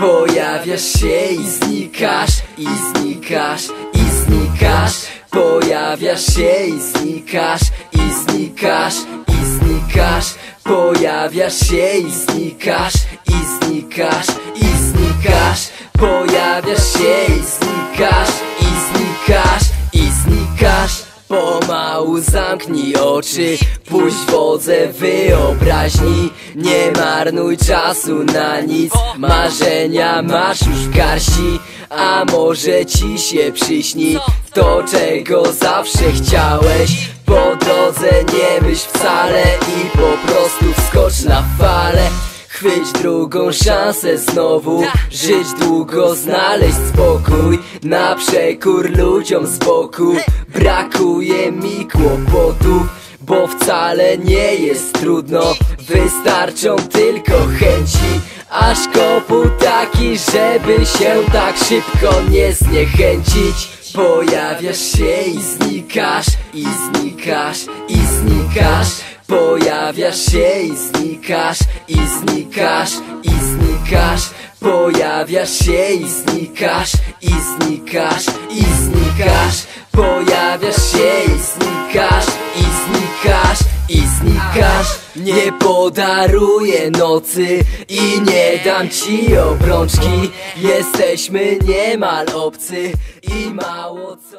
Pojawiasz się i znikasz, i znikasz, i znikasz. Pojawiasz się i znikasz, i znikasz, i znikasz. Pojawiasz się i znikasz, i znikasz, i znikasz. Pojawiasz się i znikasz, Pomału zamknij oczy, puść wodze wyobraźni. Nie marnuj czasu na nic, marzenia masz już w garści A może ci się przyśni to czego zawsze chciałeś. Po drodze nie myśl wcale i po prostu wskocz na falę Chwyć drugą szansę znowu Żyć długo, znaleźć spokój Na przekór ludziom z boku Brakuje mi kłopotów Bo wcale nie jest trudno. Wystarczą tylko chęci Aż kopu taki, żeby się tak szybko nie zniechęcić. Pojawiasz się i znikasz, i znikasz, i znikasz Pojawiasz się i znikasz, i znikasz, i znikasz. Pojawiasz się i znikasz, i znikasz, i znikasz. Pojawiasz się i znikasz, i znikasz, i znikasz. Nie podaruję nocy i nie dam ci obrączki. Jesteśmy niemal obcy i mało co